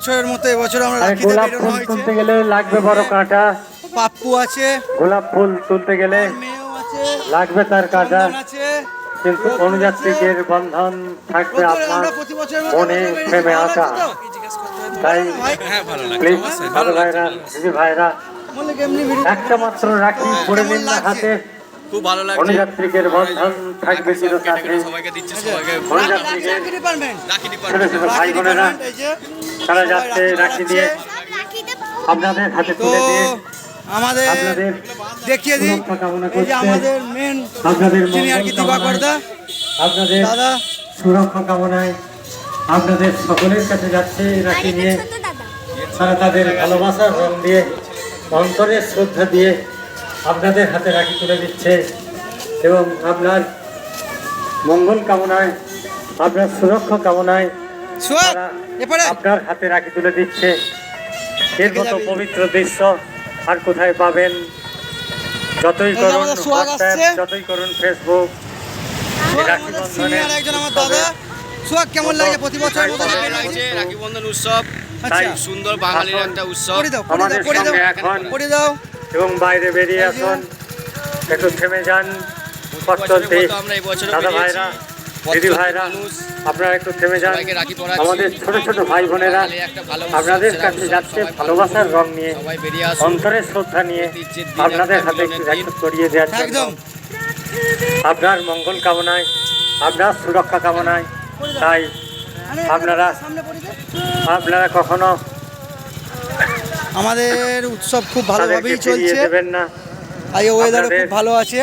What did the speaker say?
বছরের মতো এবছর আমরা রাখিতে গোলাপ বেরোনো ফুল হয়েছে। তুলতে গেলে লাগবে বড় কাঁটা। পাপ্পু আছে। গোলাপ ফুল তুলতে গেলে মেয়েও আছে। লাগবে তার কাঁটা। চন্দন আছে। কিন্তু অনুযাত্রীদের বন্ধন থাকবে আপনার আমরা প্রতি বছরের মতো মনে প্রেমে ভালো আঁকা। লাগছে তো? তাই হ্যাঁ ভালো প্লিজ দাদু ভাইরা দিদি ভাইরা এমনি একটা মাত্র রাখি পড়ে নিন না হাতে। খুব ভালো লাগছে। অনুযাত্রীদের বন্ধন থাকবে সবাইকে দিচ্ছে সবাইকে রাখি- ডিপার্টমেন্ট রাখি ডিপার্টমেন্ট তারা যাচ্ছে রাখি দিয়ে আপনাদের হাতে তুলে দিয়ে আমাদের আপনাদের দেখিয়ে দিই। কামনা এই যে আমাদের মেন আপনাদের কি দিবাকর দা আপনাদের দাদা। সুরক্ষা কামনায় আপনাদের সকলের কাছে যাচ্ছে রাখি নিয়ে তারা তাদের ভালোবাসা রং দিয়ে অন্তরের শ্রদ্ধা দিয়ে আপনাদের হাতে রাখি তুলে দিচ্ছে এবং আপনার মঙ্গল কামনায় আপনার সুরক্ষা কামনায় আপনার হাতে রাখি তুলে দিচ্ছে। এর মতো পবিত্র দৃশ্য আর কোথায় পাবেন? যতই করুন হোয়াটসঅ্যাপ যতই করুন ফেসবুক কেমন লাগে প্রতি বছর রাখি বন্ধন উৎসব। আচ্ছা। সুন্দর বাঙালির এখন একটা উৎসব। আমাদের সঙ্গে এখন দাও। এবং বাইরে বেরিয়ে আসুন একটু থেমে যান দাদা। ভাইরা দিদি ভাইরা আপনারা একটু থেমে যান। আমাদের ছোট ছোট ভাই বোনেরা আপনাদের কাছে যাচ্ছে ভালোবাসার রং নিয়ে অন্তরের শ্রদ্ধা নিয়ে আপনাদের হাতে একটু। জ্যাকেট করিয়ে দেওয়ার জন্য আপনার মঙ্গল কামনায় আপনার সুরক্ষা কামনায় তাই আপনারা। আপনারা কখনো আমাদের উৎসব খুব ভালোভাবেই চলছে। আজ ওয়েদারও খুব ভালো আছে।